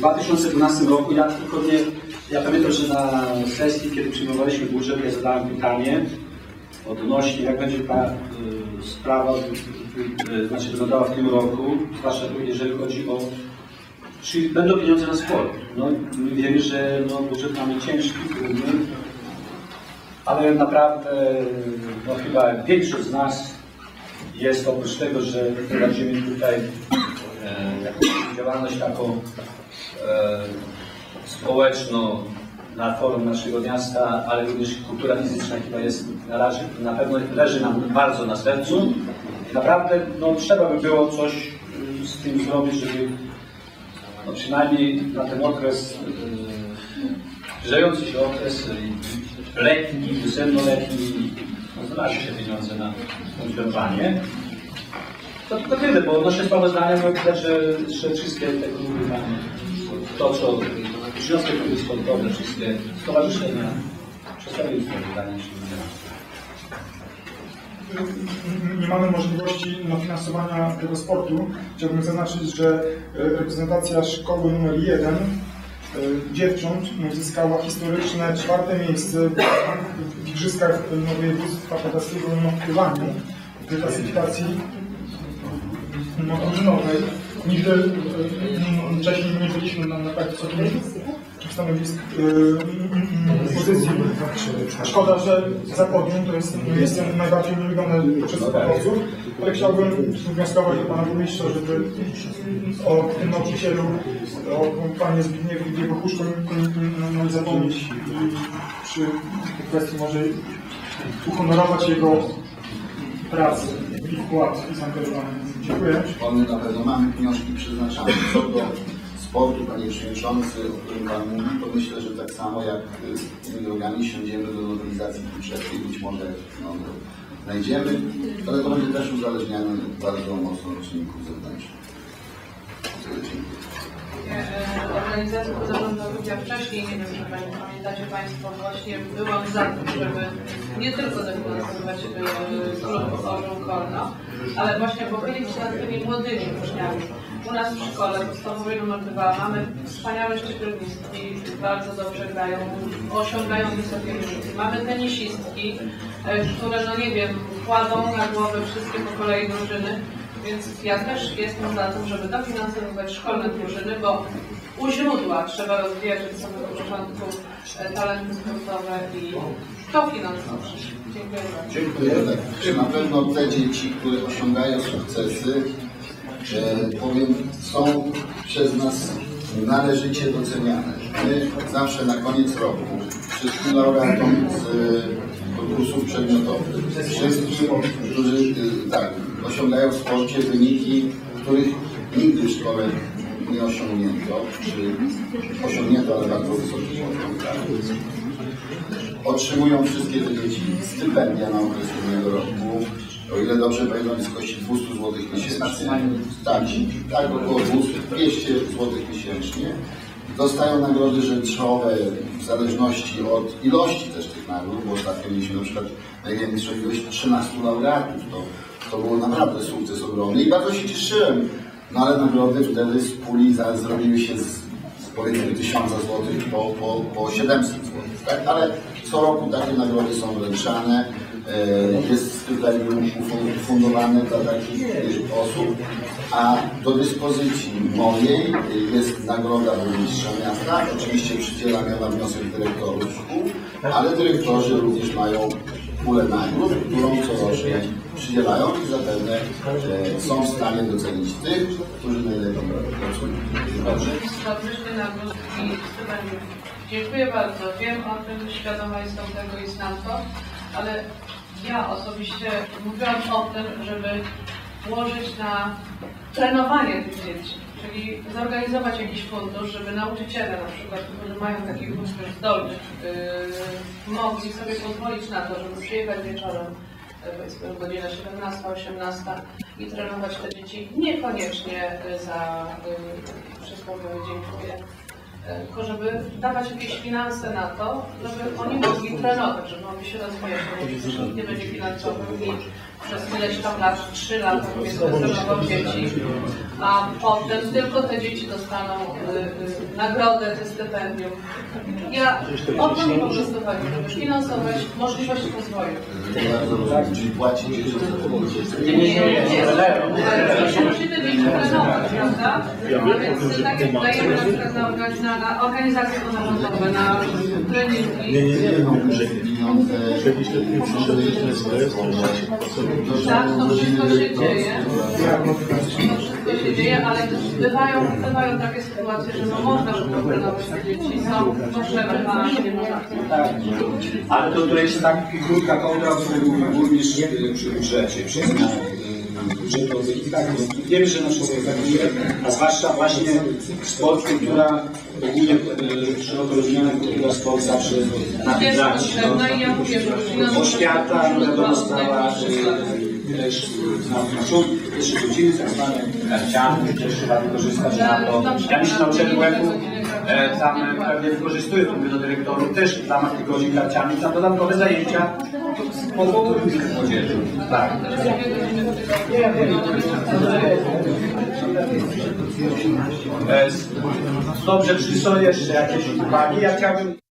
W 2012 roku ja tylko nie, ja pamiętam, że na sesji, kiedy przyjmowaliśmy budżet, ja zadałem pytanie odnośnie, jak będzie ta y, sprawa y, y, znaczy wyglądała w tym roku, zwłaszcza jeżeli chodzi o czy będą pieniądze na sport. No, my wiemy, że no, budżet mamy ciężki, trudny, ale naprawdę no, chyba większość z nas jest oprócz tego, że prowadzimy tutaj e, jakąś działalność taką społeczną na forum naszego miasta, ale również kultura fizyczna chyba jest na, razie, na pewno leży nam bardzo na sercu. Naprawdę no, trzeba by było coś y, z tym zrobić, żeby no, przynajmniej na ten okres, yy, zbliżający się okres yy, letni, wiosennoletni, no, znalazły się pieniądze na funkcjonowanie. To tylko tyle, bo nasze sprawozdania no, widać, że, że wszystkie te kluby tam, to co, kluby sportowe, wszystkie stowarzyszenia przedstawiły sprawozdania. nie mamy możliwości dofinansowania tego sportu. Chciałbym zaznaczyć, że e, reprezentacja szkoły numer 1 dziewcząt uzyskała historyczne czwarte miejsce w Igrzyskach Województwa Podlaskiego w pływaniu w klasyfikacji no, drużynowej. Nigdy e, wcześniej nie byliśmy na, na tak wysokim stanowisk yy, pozycji. Szkoda, że za podium to jest, jest najbardziej nielubiony przez sportowców, ale chciałbym wnioskować do Pana Burmistrza, żeby o tym nauczycielu, o Panie Zbigniewie i jego Huszko nie, nie zapomnieć. I przy tej kwestii może uhonorować jego pracę wkład i zaangażowanie. Dziękuję. Mamy na pewno mamy pieniążki przeznaczane. Co do sportu, panie przewodniczący, o którym pan mówi, to myślę, że tak samo jak y, z tymi drogami siądziemy do nowelizacji budżetu być może no, to znajdziemy, ale to będzie też uzależniane bardzo mocno od czynników zewnętrznych. Tyle, dziękuję. E, organizacji pozarządowych wcześniej, nie wiem, czy pamiętacie Państwo, właśnie byłam za tym, żeby nie tylko dofinansowywać e, klub Kolno, ale właśnie pochylić się nad tymi młodymi uczniami. U nas w szkole podstawowej numer 2 mamy wspaniałe szczypiornistki, bardzo dobrze grają, osiągają wysokie wyniki. Mamy tenisistki, e, które, no nie wiem, kładą na głowę wszystkie po kolei drużyny. Więc ja też jestem za tym, żeby dofinansowywać szkolne drużyny, bo u źródła trzeba rozwijać od samego początku e, talenty sportowe i to finansować. Dziękuję bardzo. Dziękuję. Tak, na pewno te dzieci, które osiągają sukcesy, e, powiem, są przez nas należycie doceniane. My zawsze na koniec roku wszystkim laureatom z e, konkursów przedmiotowych, wszystkim, którzy e, tak, osiągają w sporcie wyniki, których nigdy w szkole nie osiągnięto, czy osiągnięto, ale bardzo wysoki poziom otrzymują wszystkie te dzieci stypendia na okres jednego roku. O ile dobrze pamiętam, wysokości 200 zł miesięcznie. Tak, tak, około 200, 200 zł miesięcznie. Dostają nagrody rzeczowe w zależności od ilości też tych nagród, bo ostatnio mieliśmy na przykład największą ilość 13 laureatów. To, to było naprawdę sukces ogromny i bardzo się cieszyłem. No ale nagrody wtedy z puli za, zrobiły się z, z powiedzmy 1000 zł po, po, po 700 zł. Tak? Ale co roku takie nagrody są wręczane. E, Jest ufun- fundowane dla takich osób, a do dyspozycji mojej jest nagroda burmistrza miasta, oczywiście przydzielana na wniosek dyrektorów szkół, ale dyrektorzy również mają pulę nagród, którą corocznie przydzielają i zapewne e, są w stanie docenić tych, którzy najlepiej stypendiów. Dziękuję bardzo. Wiem o tym, świadoma jestem tego i znam to, ale ja osobiście mówiłam o tym, żeby włożyć na trenowanie tych dzieci, czyli zorganizować jakiś fundusz, żeby nauczyciele na przykład, którzy mają takich uczniów zdolnych, yy, mogli sobie pozwolić na to, żeby przyjechać wieczorem e, powiedzmy godzina 17-18 i trenować te dzieci. Niekoniecznie za y, przysłowiowe dziękuję, e, tylko żeby dawać jakieś finanse na to, żeby oni mogli trenować, żeby mogli się rozwijać, bo nie będzie finansował i przez ileś tam lat, 3 lata powiedzmy trenował dzieci, a potem tylko te dzieci dostaną y, y, nagrodę, te stypendium. Ja o to mi po prostu chodzi, żeby finansować możliwość rozwoju. Czyli płacić Nie, nie, nie, nie, Musimy dzieci trenować, prawda? Więc tak jak dajemy na przykład na, organiz- na, organizacje pozarządowe, na treningi. Nie, nie, no, że pieniądze, Tak, to wszystko się dzieje. To się dzieje, ale też bywają, bywają takie sytuacje, że no można trenować te dzieci, są potrzeby na nie można. Tak. Ale to, to jest tak krótka kołdra, o której mówił burmistrz y, przy budżecie, przy zmianie y, budżetu. I tak, no, wiemy, że na wszystko zagłosuje, a zwłaszcza właśnie sport, kultura, ogólnie y, szeroko rozumiana kultura, sport zawsze na tym Jest traci. potrzebna i ja mówię, że finansowanie Oświata, wiadomo, sprawa y, też znam na początku, jeszcze godziny tak zwane karciane, też trzeba wykorzystać na to. Ja myślę, na uczelni WF-u e, tam e, pewnie wykorzystuję to mówię do dyrektorów, też w ramach tych godzin karcianych, na dodatkowe zajęcia po młodzieży. Tak. E, Dobrze, czy są jeszcze jakieś uwagi? Ja chciałbym